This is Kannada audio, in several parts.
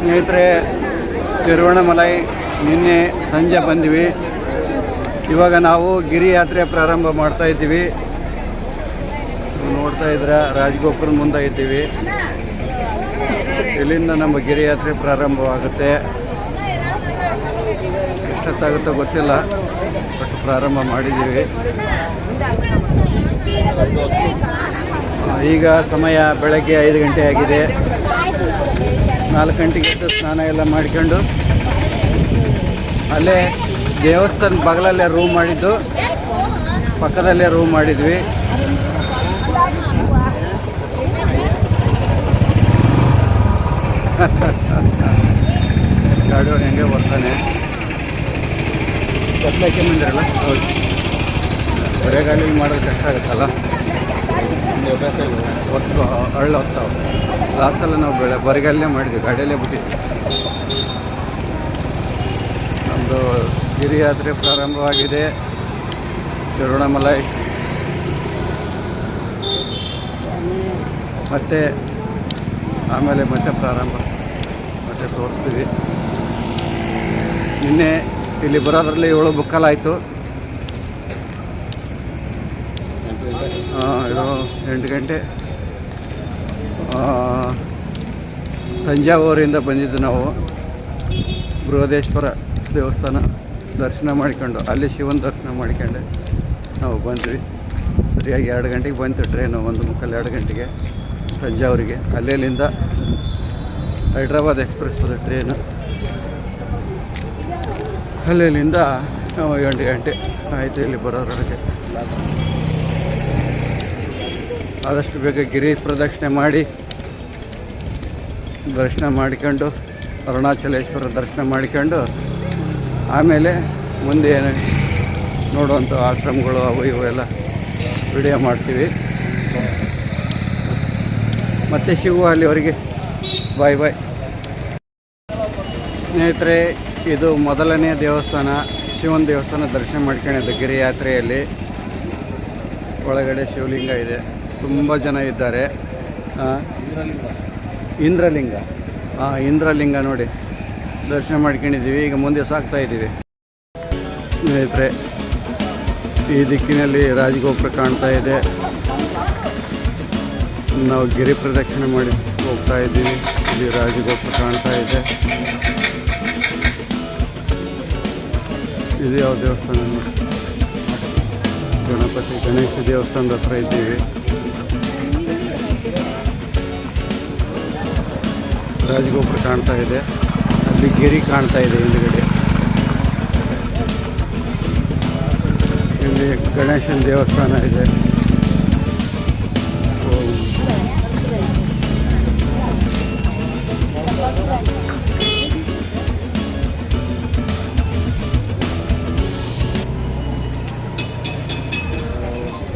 ಸ್ನೇಹಿತರೆ, ತಿರುವಣಮಲೈ ನಿನ್ನೆ ಸಂಜೆ ಬಂದ್ವಿ. ಇವಾಗ ನಾವು ಗಿರಿ ಯಾತ್ರೆ ಪ್ರಾರಂಭ ಮಾಡ್ತಾ ಇದ್ದೀವಿ. ನೋಡ್ತಾ ಇದ್ರ ರಾಜಗೋಪುರ ಮುಂದೆ ಇದ್ದೀವಿ. ಇಲ್ಲಿಂದ ನಮ್ಮ ಗಿರಿ ಯಾತ್ರೆ ಪ್ರಾರಂಭವಾಗುತ್ತೆ. ಎಷ್ಟೊತ್ತಾಗುತ್ತೋ ಗೊತ್ತಿಲ್ಲ ಬಟ್ ಪ್ರಾರಂಭ ಮಾಡಿದ್ದೀವಿ. ಈಗ ಸಮಯ ಬೆಳಗ್ಗೆ ಐದು ಗಂಟೆ ಆಗಿದೆ. ನಾಲ್ಕು ಗಂಟೆಗೆ ಸ್ನಾನ ಎಲ್ಲ ಮಾಡ್ಕೊಂಡು ಅಲ್ಲೇ ದೇವಸ್ಥಾನ ಬಗಲಲ್ಲೇ ರೂಮ್ ಮಾಡಿದ್ದು. ಪಕ್ಕದಲ್ಲೇ ರೂಮ್ ಮಾಡಿದ್ವಿ. ಗಾಡಿಯವ್ರು ಹೆಂಗೆ ಬರ್ತಾನೆ. ಕತ್ಲಕ್ಕೆ ಮಂದಿರಲ್ಲ ಹೌದು. ಬರೆಗಾಲಿಗೆ ಮಾಡೋದು ಕಷ್ಟ ಆಗುತ್ತಲ್ಲ? ಹೊತ್ತು ಹಳ್ಳ ಹೊತ್ತಾವೆ ಲಾಸೆಲ್ಲ ನಾವು ಬೆಳೆ ಬರಗಾಲೇ ಮಾಡಿದ್ವಿ, ಗಾಡಿಯಲ್ಲೇ ಬಿಟ್ಟಿದ್ವಿ. ನಮ್ಮದು ಗಿರಿಯಾತ್ರೆ ಪ್ರಾರಂಭವಾಗಿದೆ. ತಿರುವಣ್ಣಾಮಲೈ ಮತ್ತೆ ಆಮೇಲೆ ಮತ್ತೆ ಪ್ರಾರಂಭ. ಮತ್ತೆ ತೋರಿಸ್ತೀವಿ. ನಿನ್ನೆ ಇಲ್ಲಿ ಬರೋದ್ರಲ್ಲಿ ಏಳು ಬುಕ್ಕಲಾಯಿತು ಇದು ಎಂಟು ಗಂಟೆ ತಂಜಾವೂರಿಂದ ಬಂದಿದ್ದು ನಾವು ಬೃಹದೇಶ್ವರ ದೇವಸ್ಥಾನ ದರ್ಶನ ಮಾಡಿಕೊಂಡು, ಅಲ್ಲಿ ಶಿವನ ದರ್ಶನ ಮಾಡಿಕೊಂಡೆ ನಾವು ಬಂದ್ವಿ. ಸರಿಯಾಗಿ ಎರಡು ಗಂಟೆಗೆ ಬಂತು ಟ್ರೈನು ಒಂದು ಮುಕ್ಕಲ್ಲಿ ಎರಡು ಗಂಟೆಗೆ ತಂಜಾವೂರಿಗೆ ಅಲ್ಲಿಂದ ಹೈದ್ರಾಬಾದ್ ಎಕ್ಸ್ಪ್ರೆಸ್ ಅದು ಟ್ರೈನು ಅಲ್ಲಿಂದ ನಾವು ಎಂಟು ಗಂಟೆ ಆಯಿತು ಇಲ್ಲಿ ಬರೋದ್ರೊಳಗೆ ಆದಷ್ಟು ಬೇಗ ಗಿರಿ ಪ್ರದಕ್ಷಿಣೆ ಮಾಡಿ ದರ್ಶನ ಮಾಡಿಕೊಂಡು ಅರುಣಾಚಲೇಶ್ವರ ದರ್ಶನ ಮಾಡಿಕೊಂಡು ಆಮೇಲೆ ಮುಂದೆ ಏನು ನೋಡುವಂಥ ಆಶ್ರಮಗಳು ಅವು ಇವು ಎಲ್ಲ ವಿಡಿಯೋ ಮಾಡ್ತೀವಿ. ಮತ್ತು ಶಿವು ಅಲ್ಲಿವರೆಗೆ. ಬಾಯ್ ಬಾಯ್ ಸ್ನೇಹಿತರೆ, ಇದು ಮೊದಲನೇ ದೇವಸ್ಥಾನ, ಶಿವನ ದೇವಸ್ಥಾನ ದರ್ಶನ ಮಾಡ್ಕೊಂಡಿದ್ದು ಗಿರಿ ಯಾತ್ರೆಯಲ್ಲಿ ಒಳಗಡೆ ಶಿವಲಿಂಗ ಇದೆ. ತುಂಬ ಜನ ಇದ್ದಾರೆ. ಇಂದ್ರಲಿಂಗ. ಹಾಂ ಇಂದ್ರಲಿಂಗ ನೋಡಿ. ದರ್ಶನ ಮಾಡ್ಕೊಂಡಿದ್ದೀವಿ. ಈಗ ಮುಂದೆ ಸಾಕ್ತಾ ಇದ್ದೀವಿ. ಸ್ನೇಹಿತರೆ, ಈ ದಿಕ್ಕಿನಲ್ಲಿ ರಾಜಗೋಪುರ ಕಾಣ್ತಾ ಇದೆ. ನಾವು ಗಿರಿ ಪ್ರದಕ್ಷಿಣೆ ಮಾಡಿ ಹೋಗ್ತಾ ಇದ್ದೀವಿ. ಇಲ್ಲಿ ರಾಜಗೋಪುರ ಕಾಣ್ತಾ ಇದೆ. ಇದು ಯಾವ ದೇವಸ್ಥಾನ? ಗಣಪತಿ ಗಣೇಶ ದೇವಸ್ಥಾನದ ಹತ್ರ ಇದ್ದೀವಿ. ರಾಜಗೋಪುರ ಕಾಣ್ತಾ ಇದೆ. ಅಲ್ಲಿ ಗೆರಿ ಕಾಣ್ತಾ ಇದೆ ಹಿಂದ್ಗಡೆ. ಇಲ್ಲಿ ಗಣೇಶನ ದೇವಸ್ಥಾನ ಇದೆ.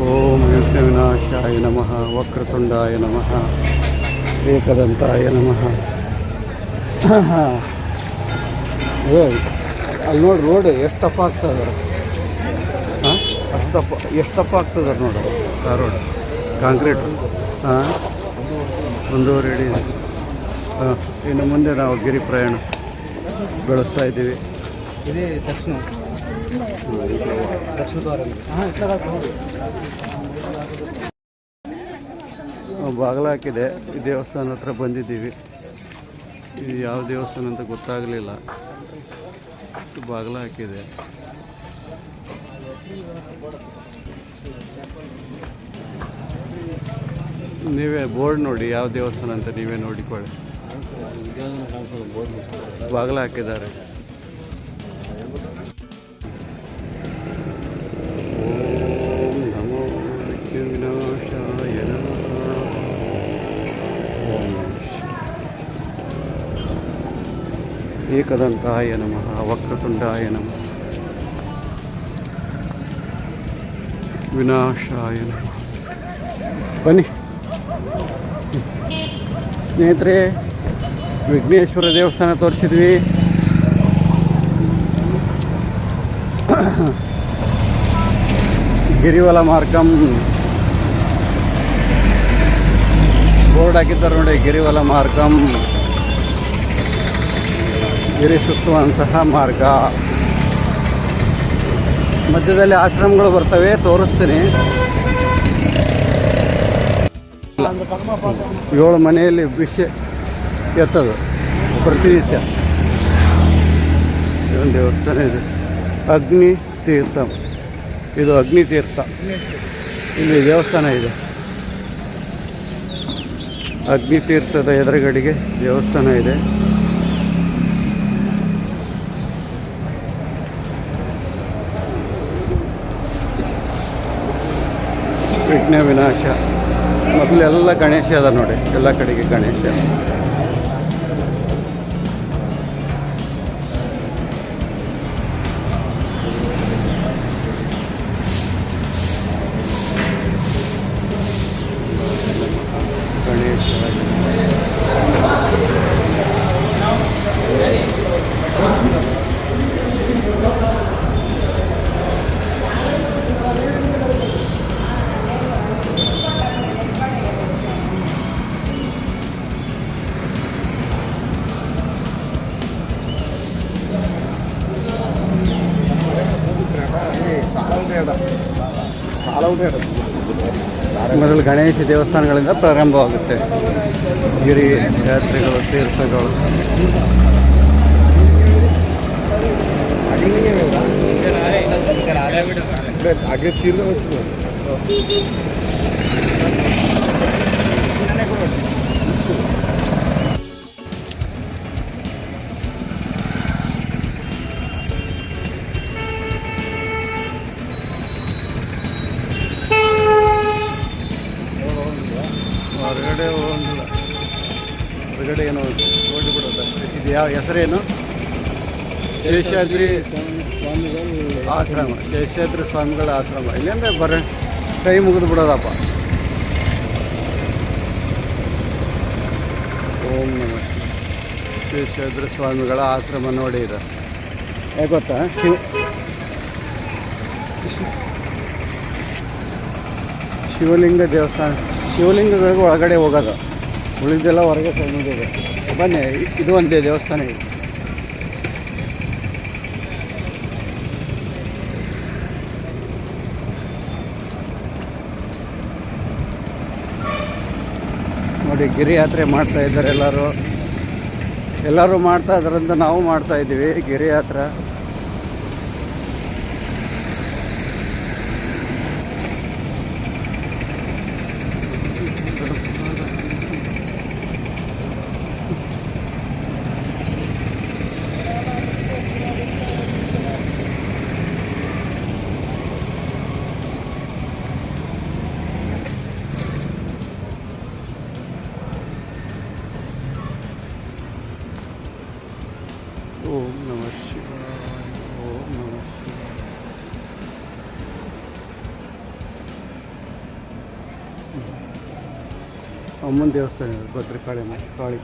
ಓಂ. ವಿಘ್ನವಿನಾಶಾಯ ನಮಃ, ವಕ್ರತುಂಡಾಯ ನಮಃ, ಏಕದಂತಾಯ ನಮಃ. ಏ ಅಲ್ಲಿ ನೋಡಿ ರೋಡ್ ಎಷ್ಟು ತಪ್ಪ ಆಗ್ತದ ಹಾಂ? ಅಷ್ಟು ತಪ್ಪ ಎಷ್ಟು ತಪ್ಪ ಆಗ್ತದ ನೋಡಿ. ಆ ರೋಡ್ ಕಾಂಕ್ರೀಟ್. ಹಾಂ ಒಂದೂವರೆ ಅಡಿ. ಇದೆ ಹಾಂ ಇನ್ನು ಮುಂದೆ ನಾವು ಗಿರಿ ಪ್ರಯಾಣ ಬೆಳೆಸ್ತಾ ಇದ್ದೀವಿ. ಇದೇ ದಕ್ಷಿಣ. ದಕ್ಷಿಣ ದ್ವಾರ. ಬಾಗಿಲು ಹಾಕಿದೆ. ಈ ದೇವಸ್ಥಾನ ಹತ್ರ ಬಂದಿದ್ದೀವಿ. ಇದು ಯಾವ ದೇವಸ್ಥಾನ ಅಂತ ಗೊತ್ತಾಗಲಿಲ್ಲ. ಬಾಗಿಲು ಹಾಕಿದೆ. ನೀವೇ ಬೋರ್ಡ್ ನೋಡಿ ಯಾವ ದೇವಸ್ಥಾನ ಅಂತ ನೀವೇ ನೋಡಿಕೊಳ್ಳಿ. ಬಾಗಿಲು ಹಾಕಿದ್ದಾರೆ. ಏಕದಂತಾಯ ನಮಃ, ವಕ್ರತುಂಡಾಯ ನಮಃ. ವಿನಾಶಾಯ ನಮಃ. ಬನ್ನಿ. ಸ್ನೇಹಿತರೆ, ವಿಘ್ನೇಶ್ವರ ದೇವಸ್ಥಾನ ತೋರಿಸಿದ್ವಿ. ಗಿರಿವಲ ಮಾರ್ಗಂ. ಬೋರ್ಡ್ ಹಾಕಿದ್ದಾರೆ ನೋಡಿ, ಗಿರಿವಲ ಮಾರ್ಗಂ. ಗಿರಿ ಸುತ್ತುವಂತಹ ಮಾರ್ಗ. ಮಧ್ಯದಲ್ಲಿ ಆಶ್ರಮಗಳು ಬರ್ತವೆ, ತೋರಿಸ್ತೀನಿ. ಏಳು ಮನೆಯಲ್ಲಿ ಭಿಕ್ಷೆ ಎತ್ತದು, ಪ್ರತಿನಿತ್ಯ. ದೇವಸ್ಥಾನ ಇದೆ? ಅಗ್ನಿ ತೀರ್ಥ. ಇದು ಅಗ್ನಿ ತೀರ್ಥ. ಇಲ್ಲಿ ದೇವಸ್ಥಾನ ಇದೆ. ಅಗ್ನಿ ತೀರ್ಥದ ಎದುರುಗಡೆಗೆ ದೇವಸ್ಥಾನ ಇದೆ. ವಿಘ್ನ ವಿನಾಶ. ಮೊದಲೆಲ್ಲ ಗಣೇಶ ಅದ ನೋಡಿ ಎಲ್ಲ ಕಡೆಗೆ ಗಣೇಶ. ಗಣೇಶ ದೇವಸ್ಥಾನಗಳಿಂದ ಪ್ರಾರಂಭವಾಗುತ್ತೆ. ಗಿರಿ ಯಾತ್ರೆಗಳು ತೀರ್ಥಗಳು. আগে ಯಾವ ಹೆಸರೇನು? ಶೇಷಾದ್ರಿ ಆಶ್ರಮ, ಶೇಷಾದ್ರಿ ಸ್ವಾಮಿಗಳ ಆಶ್ರಮ. ಇಲ್ಲಾಂದ್ರೆ ಬರ ಕೈ ಮುಗಿದು ಬಿಡೋದಪ್ಪ. ಓಂ ನಮ. ಶೇಷಾದ್ರಿ ಸ್ವಾಮಿಗಳ ಆಶ್ರಮ ನೋಡಿ ಇದು. ಯಾಕೆ ಗೊತ್ತಾ? ಶಿವ ಶಿವಲಿಂಗ ದೇವಸ್ಥಾನ, ಶಿವಲಿಂಗಗಳಿಗೆ ಒಳಗಡೆ ಹೋಗೋದು. ಉಳಿದೆಲ್ಲ ಹೊರಗೆ ಸಣ್ಣದಿದೆ. ಬನ್ನಿ, ಇದು ಒಂದೇ ದೇವಸ್ಥಾನ ಇದೆ. ನೋಡಿ, ಗಿರಿ ಯಾತ್ರೆ ಮಾಡ್ತಾ ಇದ್ದಾರೆ ಎಲ್ಲರೂ. ಎಲ್ಲರೂ ಮಾಡ್ತಾ ಇದ್ರಿಂದ ನಾವು ಮಾಡ್ತಾ ಇದ್ದೀವಿ, ಗಿರಿ ಅಮ್ಮನ ದೇವಸ್ಥಾನ ಇದೆ ಭದ್ರಕಾಳಿನ ಕಾಳಿ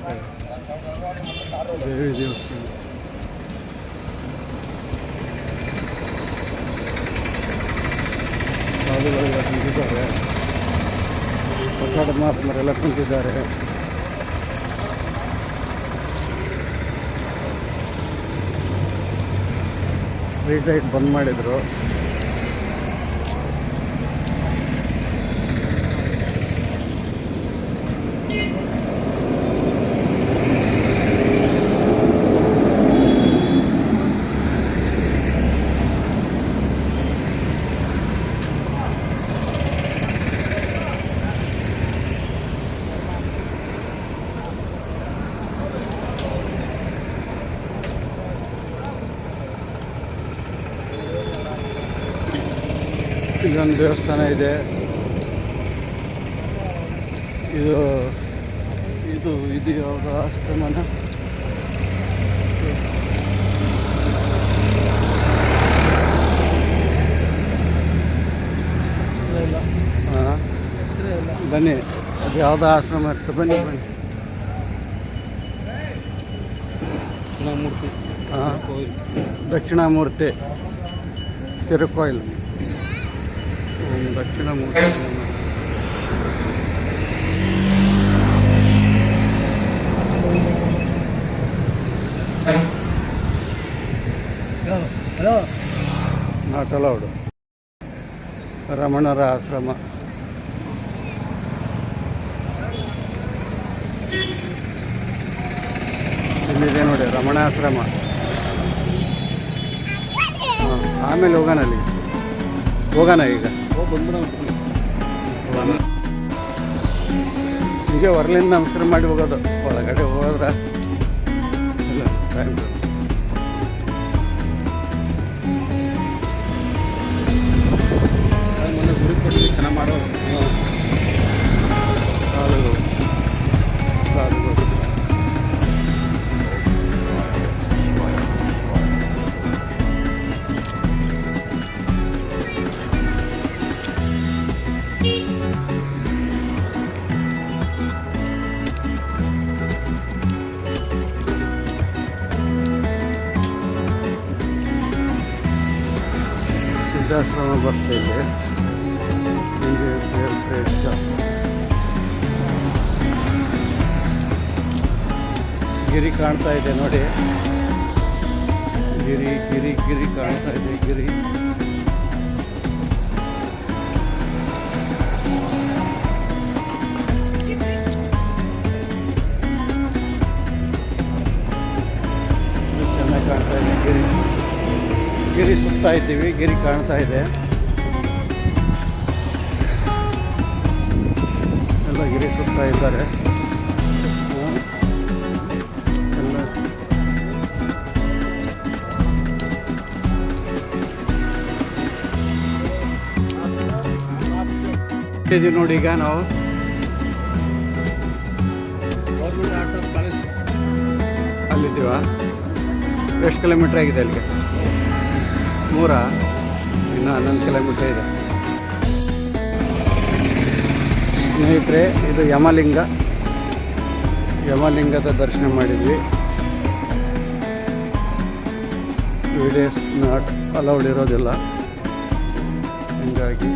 ದೇವಿ ದೇವಸ್ಥಾನ. ಸಾಧುಗಳೆಲ್ಲ ಕುಂತಿದ್ದಾರೆ. ಪ್ರಸಾದ ಮಹಾತ್ಮರೆಲ್ಲ ಸ್ಟ್ರೀಟ್ ಲೈಟ್ ಬಂದ್ ಮಾಡಿದ್ರು. ಇಲ್ಲೊಂದು ದೇವಸ್ಥಾನ ಇದೆ. ಇದು ಇದು ಇದು ಯಾವಾಗ ಆಶ್ರಮನ ಬನ್ನಿ ಅದು ಯಾವುದೋ ಆಶ್ರಮ ಇರ್ತದೆ ಬನ್ನಿ ಬನ್ನಿ. ಮೂರ್ತಿ ಹಾಂ? ದಕ್ಷಿಣಾಮೂರ್ತಿ ತಿರುಕೋಯಿಲ್ ಓಂ ಮೂರ್ತಿ ನಾಟ್ ಅಲೌಡ್. ರಮಣರ ಆಶ್ರಮ. ಇಲ್ಲಿದೆ ನೋಡಿ ರಮಣಾಶ್ರಮ ಹಾಂ ಆಮೇಲೆ ಹೋಗೋಣ ಅಲ್ಲಿ. ಹೋಗೋಣ ಈಗ. ಹೀಗೆ ಹೊರಲಿಂದ ನಮಸ್ಕಾರ ಮಾಡಿ ಹೋಗೋದು ಒಳಗಡೆ ಹೋದ್ರೆ ಇಲ್ಲ ಟೈಮ್ ಮೊನ್ನೆ ಗಿರಿ ಕಾಣ್ತಾ ಇದೆ ನೋಡಿ. ಗಿರಿ ಗಿರಿ ಗಿರಿ ಕಾಣ್ತಾ ಇದೆ, ಗಿರಿ. ಇದು ಚೆನ್ನಾಗಿ ಕಾಣ್ತಾ ಇದೆ, ಗಿರಿ. ಗಿರಿ ಸುತ್ತಾ ಇದ್ದೀವಿ, ಗಿರಿ ಕಾಣ್ತಾ ಇದೆ. ಎಲ್ಲ ಗಿರಿ ಸುತ್ತಾ ಇದ್ದಾರೆ. ಇದೀವಿ ನೋಡಿ ಈಗ ನಾವು. ಅಲ್ಲಿದ್ದೀವ? ಎಷ್ಟು ಕಿಲೋಮೀಟ್ರ್ ಆಗಿದೆ ಅಲ್ಲಿಗೆ? ಮೂರ ಇನ್ನು ಹನ್ನೊಂದು ಕಿಲೋಮೀಟ್ರ್ ಇದೆ. ಸ್ನೇಹಿತರೆ, ಇದು ಯಮಲಿಂಗ. ಯಮಲಿಂಗದ ದರ್ಶನ ಮಾಡಿದ್ವಿ. ವಿಡಿಯೋಸ್ ನಾಟ್ ಅಲೌಡ್ ಇರೋದಿಲ್ಲ. ಹೀಗಾಗಿ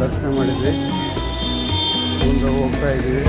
ದರ್ಶನ ಮಾಡಿದ್ವಿ. ಮುಂದೆ ಹೋಗ್ತಾ ಇದ್ದೀವಿ.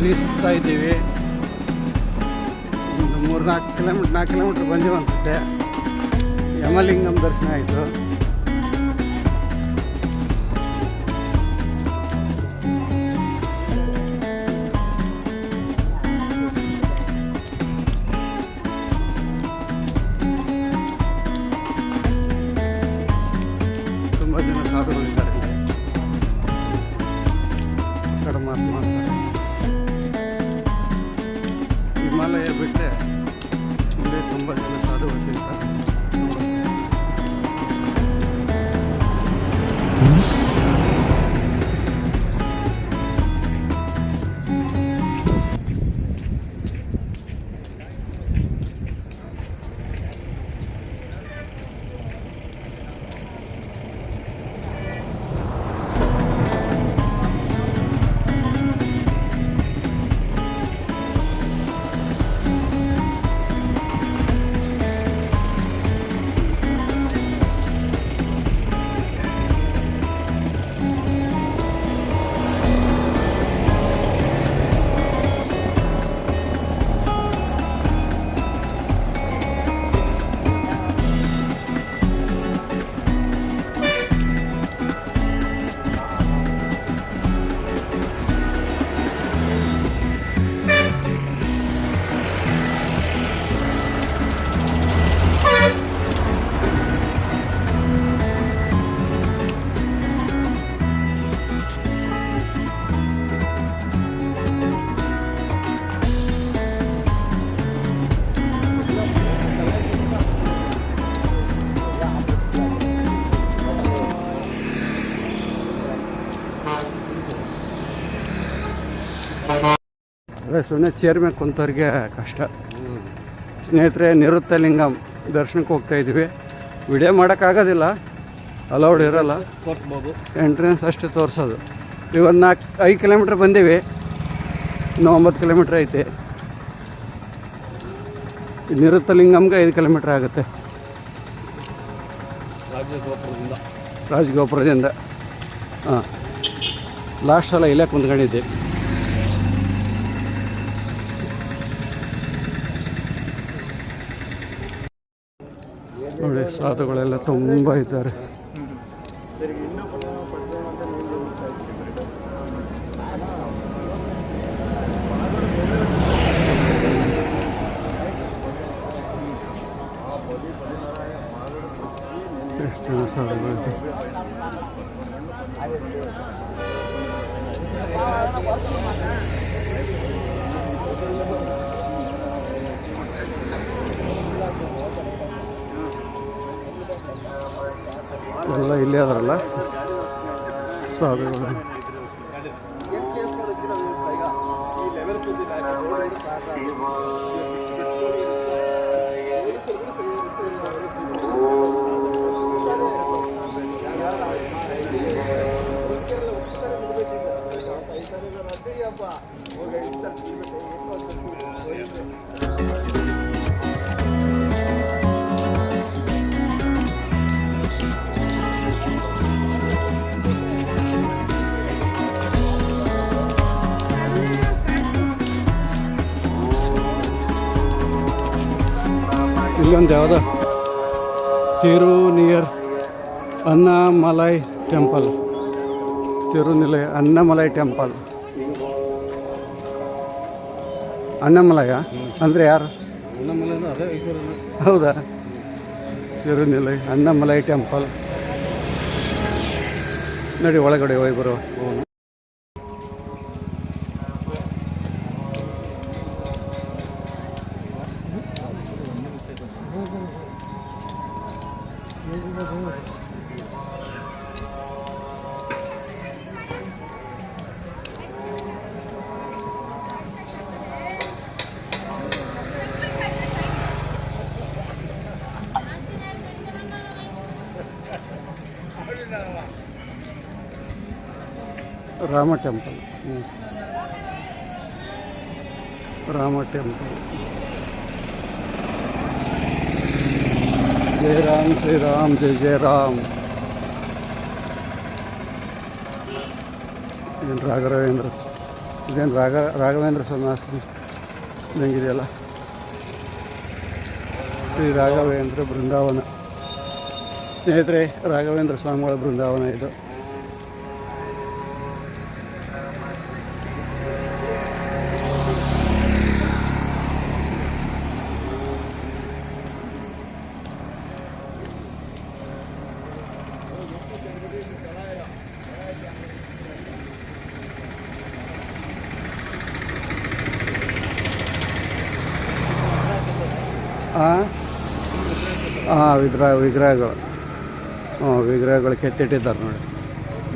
ಗಿರಿ ಸುತ್ತಾ ಇದ್ದೀವಿ. ಒಂದು ಮೂರು ನಾಲ್ಕು ಕಿಲೋಮೀಟ್ರ್ ನಾಲ್ಕು ಕಿಲೋಮೀಟ್ರ್ ಬಂದೀವಿ ಅನ್ಸುತ್ತೆ. ಯಮಲಿಂಗಂ ದರ್ಶನ ಆಯಿತು. ಸುಮ್ಮನೆ ಚೇರ್ ಮೇಲೆ ಕುಂತವ್ರಿಗೆ ಕಷ್ಟ. ಸ್ನೇಹಿತರೆ ನಿವೃತ್ತ ಲಿಂಗಂ ದರ್ಶನಕ್ಕೆ ಹೋಗ್ತಾ ಇದ್ವಿ ವಿಡಿಯೋ ಮಾಡೋಕ್ಕಾಗೋದಿಲ್ಲ ಅಲೌಡ್ ಇರೋಲ್ಲ. ತೋರಿಸ್ಬೋದು ಎಂಟ್ರೆನ್ಸ್ ಅಷ್ಟೇ ತೋರಿಸೋದು. ಇವಾಗ ನಾಲ್ಕು ಐದು ಕಿಲೋಮೀಟ್ರ್ ಬಂದೀವಿ. ಇನ್ನೂ ಒಂಬತ್ತು ಕಿಲೋಮೀಟ್ರ್ ಐತೆ. ನಿವೃತ್ತ ಲಿಂಗಮ್ಗೆ ಐದು ಕಿಲೋಮೀಟ್ರ್ ಆಗುತ್ತೆ. ರಾಜಗೋಪುರದಿಂದ. ರಾಜಗೋಪುರದಿಂದ. ಹಾಂ. ಲಾಸ್ಟ್ ಸಲ ಇಲ್ಲೇ ಕುಂತ್ಕೊಂಡಿದ್ದೆ. ನೋಡಿ ಸಾಧುಗಳೆಲ್ಲ ತುಂಬ ಇದ್ದಾರೆ. ಎಷ್ಟು ಜನ ಸಾಧುಗಳಿದ್ದಾರೆ ಎಲ್ಲ ಇಲ್ಲೇ ಅದರಲ್ಲ. ಸಾಧುಗಳು ಇಲ್ಲೊಂದು ಯಾವುದೋ Tiru near Annamalai temple. Tirunilaya Annamalai temple. Annamalaya ಅಂದರೆ ಯಾರು? ಹೌದಾ? ತಿರುನಿಲಯ ಅನ್ನಮಲೈ ಟೆಂಪಲ್. ನೋಡಿ ಒಳಗಡೆ ಹೋಗಿ ಬರುವ ರಾಮ ಟೆಂಪಲ್ ಹ್ಮ್. ರಾಮ ಟೆಂಪಲ್ ಜಯ ರಾಮ್ ಶ್ರೀರಾಮ್ ಜಯ ಜಯ ರಾಮ್ ಏನು ರಾಘವೇಂದ್ರ ಇದೇನು ರಾಘ ರಾಘವೇಂದ್ರ ಸನ್ಯಾಸ ಹೆಂಗಿದೆಯಲ್ಲ ಶ್ರೀ ರಾಘವೇಂದ್ರ ಬೃಂದಾವನ ಸ್ನೇಹಿತರೆ ರಾಘವೇಂದ್ರ ಸ್ವಾಮಿಗಳ ಬೃಂದಾವನ ಇದು ಹಾಂ ವಿಗ್ರಹ, ವಿಗ್ರಹಗಳು. ಹ್ಞೂ, ವಿಗ್ರಹಗಳು ಕೆತ್ತಿಟ್ಟಿದ್ದಾರೆ ನೋಡಿ.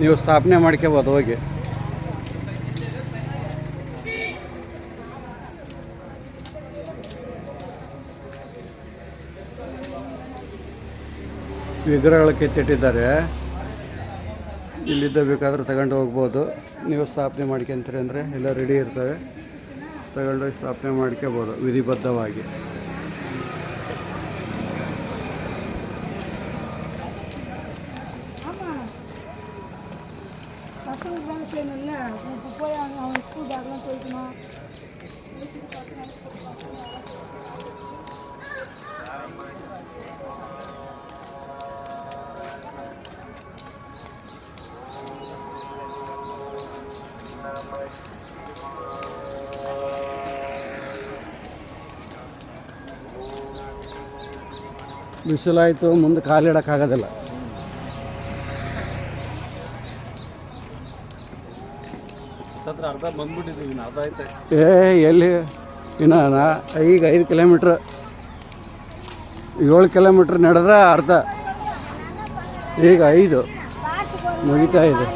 ನೀವು ಸ್ಥಾಪನೆ ಮಾಡ್ಕೋಬೋದು, ಹೋಗಿ. ವಿಗ್ರಹಗಳು ಕೆತ್ತಿಟ್ಟಿದ್ದಾರೆ. ಇಲ್ಲಿದ್ದ ಬೇಕಾದ್ರೆ ತಗೊಂಡು ಹೋಗ್ಬೋದು. ನೀವು ಸ್ಥಾಪನೆ ಮಾಡ್ಕೊಂತೀರಿ ಅಂದರೆ ಎಲ್ಲ ರೆಡಿ ಇರ್ತವೆ. ತಗೊಂಡೋಗಿ ಸ್ಥಾಪನೆ ಮಾಡ್ಕೋಬೋದು ವಿಧಿಬದ್ಧವಾಗಿ. ಬಿಸಿಲಾಯಿತು ಮುಂದೆ ಕಾಲಿಡೋಕ್ಕಾಗೋದಿಲ್ಲ ಏ ಎಲ್ಲಿ? ಇನ್ನ ನಾ ಈಗ ಐದು ಕಿಲೋಮೀಟ್ರ್ ಏಳು ಕಿಲೋಮೀಟ್ರ್ ನಡೆದ್ರೆ ಅರ್ಧ. ಈಗ ಐದು. ಮುಗಿತಾ ಇದೆ.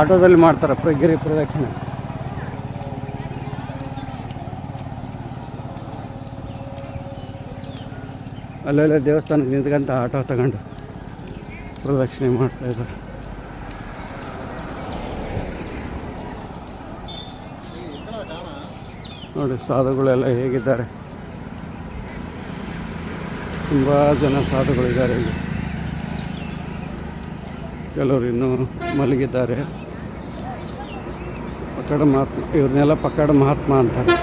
ಆಟೋದಲ್ಲಿ ಮಾಡ್ತಾರೆ ಪ್ರಗಿರಿ ಪ್ರದಕ್ಷಿಣೆ. ಅಲ್ಲೆಲ್ಲ ದೇವಸ್ಥಾನಕ್ಕೆ ನಿಂತ್ಕೊಂತ ಆಟೋ ತಗೊಂಡು ಪ್ರದಕ್ಷಿಣೆ ಮಾಡ್ತಾ ಇದ್ದಾರೆ. ನೋಡಿ, ಸಾಧುಗಳೆಲ್ಲ ಹೇಗಿದ್ದಾರೆ? ತುಂಬ ಜನ ಸಾಧುಗಳಿದ್ದಾರೆ ಇಲ್ಲಿ. ಕೆಲವರು ಇನ್ನೂ ಮಲಗಿದ್ದಾರೆ. ಪಕ್ಕಡ ಮಹಾತ್ಮ ಇವ್ರನ್ನೆಲ್ಲ ಪಕ್ಕಡ ಮಹಾತ್ಮ ಅಂತಾರೆ.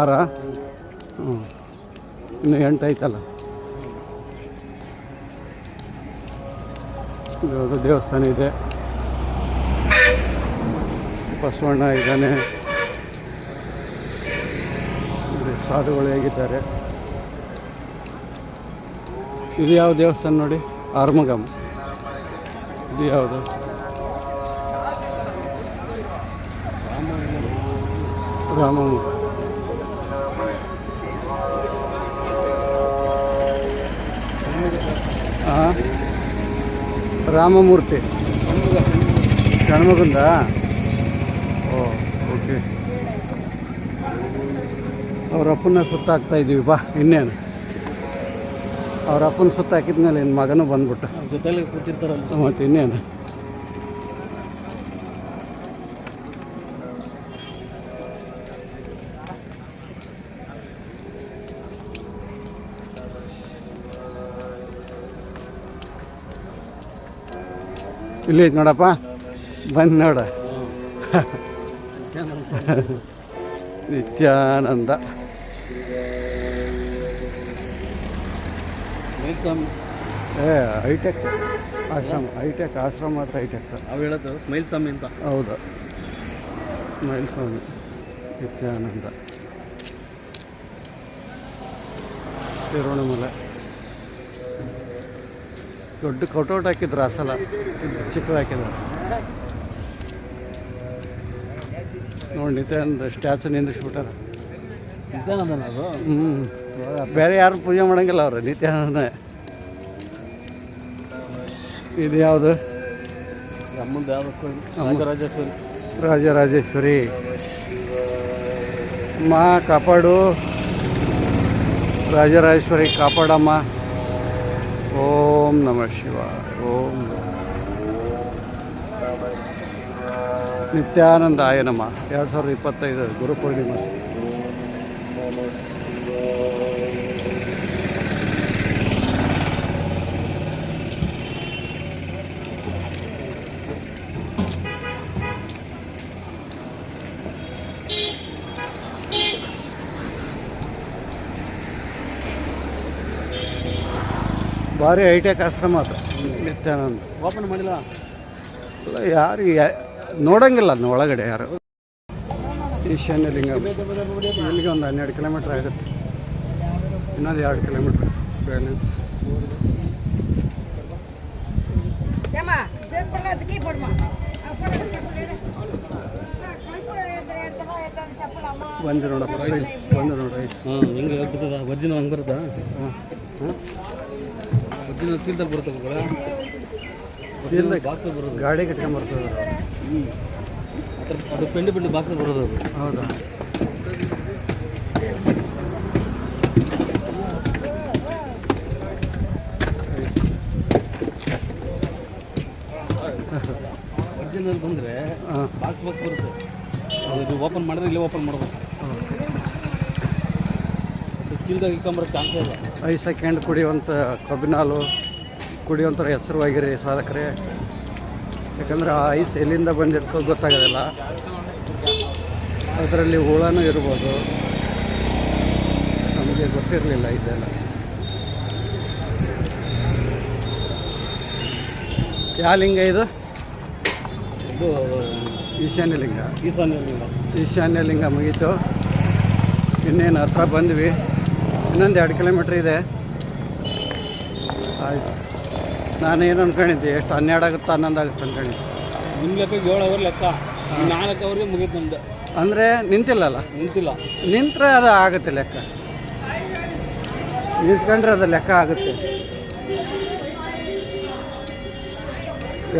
ಆರಾ ಹ್ಞೂ ಇನ್ನು ಎಂಟು ಐತಲ್ಲ ಯಾವುದು ದೇವಸ್ಥಾನ ಇದೆ. ಬಸವಣ್ಣ ಇದ್ದಾನೆ. ಸಾಧುಗಳು ಹೇಗಿದ್ದಾರೆ? ಇದು ಯಾವ ದೇವಸ್ಥಾನ ನೋಡಿ? ಆರ್ಮಗಮ್. ಇದು ಯಾವುದು? ರಾಮಮ್ಮ ರಾಮಮೂರ್ತಿ. ಗಣಮಗುಂದ ಓ ಓಕೆ. ಅವ್ರ ಅಪ್ಪನ ಸುತ್ತಾಕ್ತಾ ಇದ್ದೀವಿ ಬಾ ಇನ್ನೇನು. ಅವ್ರ ಸುತ್ತಾಕಿದ್ಮೇಲೆ ನಿನ್ನ ಮಗನೂ ಬಂದ್ಬಿಟ್ಟ. ಜೊತೆಲಿ ಕೂತಿರ್ತಾರಲ್ಲ. ಮತ್ತು ಇನ್ನೇನು? ಇಲ್ಲಿ ಐತ್ ನೋಡಪ್ಪ ಬಂದು ನೋಡ. ನಿತ್ಯಾನಂದ. ಏ ಹೈಟೆಕ್ ಆಶ್ರಮ ಹೈಟೆಕ್ ಆಶ್ರಮ ಅಂತ ಹೈಟೆಕ್. ಅವು ಹೇಳೋದು ಸ್ಮೈಲ್ ಸ್ವಾಮಿ ಅಂತ. ಹೌದು. ಸ್ಮೈಲ್ ಸ್ವಾಮಿ ನಿತ್ಯಾನಂದ. ತಿರುವಣಮಲೆ ದೊಡ್ಡ ಕಟೌಟ್ ಹಾಕಿದ್ರು ಆ ಸಲ. ಚಿಕ್ಕದು ಹಾಕಿದ್ರು. ನೋಡಿ ಅಂದ್ರೆ ಸ್ಟ್ಯಾಚು ನಿಂದಿಸ್ಬಿಟ್ಟಾರ ನಿತ್ಯಾನಂದನ ಅದು? ಹ್ಞೂ ಬೇರೆ ಯಾರು ಪೂಜೆ ಮಾಡಂಗಿಲ್ಲ ಅವರು ನಿತ್ಯಾನಂದ ಇದು ಯಾವುದು? ಅಮ್ಮಂದು ಯಾವ್ದು ರಾಜರಾಜೇಶ್ವರಿ. ರಾಜರಾಜೇಶ್ವರಿ. ಮಾ ಕಾಪಾಡು. ರಾಜರಾಜೇಶ್ವರಿ ಕಾಪಾಡಮ್ಮ. ಓಂ. ನಮ ಶಿವ ಓಂ ನಿತ್ಯಾನಂದಾಯ ನಮ ಎರಡು ಸಾವಿರದ ಇಪ್ಪತ್ತೈದು ಗುರುಪೂರ್ಣಿಮೆ ಭಾರಿ ಹೈಟೆಕ್ ಆಶ್ರಮ ಅದು ನಿತ್ಯಾನಂದ ಓಪನ್ ಮಾಡಿಲ್ಲ ಅಲ್ಲ ಯಾರು ನೋಡಂಗಿಲ್ಲ ಅದನ್ನ ಒಳಗಡೆ ಯಾರು ಈಶಾನ್ಯಲಿಂಗ ಇಲ್ಲಿಗೆ ಒಂದು ಹನ್ನೆರಡು ಕಿಲೋಮೀಟ್ರ್ ಆಗುತ್ತೆ ಇನ್ನೊಂದು ಎರಡು ಕಿಲೋಮೀಟ್ರ್ ಬ್ಯಾಲೆನ್ಸ್ ಬಂದು ನೋಡಪ್ಪ ಬಂದು ನೋಡಿ ಹ್ಞೂ ಹಿಂಗೆ ಒರಿಜಿನಲ್ ಹಂಗೆ ಬರುತ್ತಾ ಹಾಂ ಚೀಲದಲ್ಲಿ ಬರುತ್ತೆ ಮಕ್ಕಳ ಚೀಲದಾಗ ಬಾಕ್ಸ್ ಬರೋದು. ಗಾಡಿ ಕಟ್ಕೊಂಬರ್ತದೆ ಹ್ಞೂ ಅದು ಪೆಂಡಿ ಪೆಂಡು ಬಾಕ್ಸ್ ಬರೋದು ಅದು. ಹೌದಾ? ಒರಿಜಿನಲ್ ಬಂದರೆ ಬಾಕ್ಸ್ ಬಾಕ್ಸ್ ಬರುತ್ತೆ. ಅದು ಓಪನ್ ಮಾಡಿದ್ರೆ ಇಲ್ಲೇ ಓಪನ್ ಮಾಡ್ಬೇಕು ಚೀಲ್ದಾಗ ಇಟ್ಕೊಂಬರಕ್ಕೆ ಚಾನ್ಸ್ ಇಲ್ಲ. ಐಸ್ ಸೆಕೆಂಡ್ ಕುಡಿಯುವಂಥ ಕಬ್ಬಿನ ಹಾಲು ಕುಡಿಯುವಂಥ ಹೆಸರುವಾಗಿರಿ ಸಾಧಕರೇ. ಯಾಕಂದರೆ ಆ ಐಸ್ ಎಲ್ಲಿಂದ ಬಂದಿರ್ತೋ ಗೊತ್ತಾಗೋದಿಲ್ಲ. ಅದರಲ್ಲಿ ಹುಳನೂ ಇರ್ಬೋದು. ನಮಗೆ ಗೊತ್ತಿರಲಿಲ್ಲ ಇದೆಲ್ಲ. ಯಾವ ಲಿಂಗ ಇದು? ಇದು ಈಶಾನ್ಯ ಲಿಂಗ. ಈಶಾನ್ಯಲ್ಲಿಂದ ಈಶಾನ್ಯ ಲಿಂಗ ಮುಗೀತು. ಇನ್ನೇನು ಹತ್ರ ಬಂದ್ವಿ. ಇನ್ನೊಂದು ಎರಡು ಕಿಲೋಮೀಟ್ರ್ ಇದೆ. ಆಯ್ತು. ಏನು ಅನ್ಕೊಂಡಿದ್ದೆ? ಎಷ್ಟು ಹನ್ನೆರಡು ಆಗುತ್ತೆ ಹನ್ನೊಂದು ಆಗುತ್ತೆ ಅನ್ಕೊಂಡಿದ್ದೆ. ನಿಮ್ಮ ಲೆಕ್ಕ ಏಳು ಅವರ್ ಲೆಕ್ಕ. ನಾಲ್ಕು ಅವ್ರಿಗೆ ಮುಗೀತು ನಮ್ದು ಅಂದರೆ ನಿಂತಿಲ್ಲಲ್ಲ? ನಿಂತಿಲ್ಲ. ನಿಂತರೆ ಅದು ಆಗುತ್ತೆ ಲೆಕ್ಕ. ನಿಂತ್ಕೊಂಡ್ರೆ ಅದು ಲೆಕ್ಕ ಆಗುತ್ತೆ.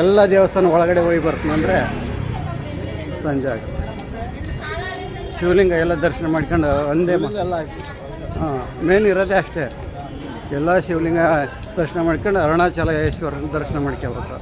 ಎಲ್ಲ ದೇವಸ್ಥಾನ ಒಳಗಡೆ ಹೋಗಿ ಬರ್ತೀನಿ ಅಂದರೆ ಸಂಜೆ ಆಗುತ್ತೆ. ಶಿವಲಿಂಗ ಎಲ್ಲ ದರ್ಶನ ಮಾಡ್ಕೊಂಡು ಒಂದೇ ಎಲ್ಲ ಆಯ್ತು. ಹಾಂ ಮೇನ್ ಇರೋದೇ ಅಷ್ಟೇ. ಎಲ್ಲ ಶಿವಲಿಂಗ ದರ್ಶನ ಮಾಡ್ಕೊಂಡು ಅರುಣಾಚಲ ಅರುಣಾಚಲೇಶ್ವರನ ದರ್ಶನ ಮಾಡ್ಕೊಬೇಕು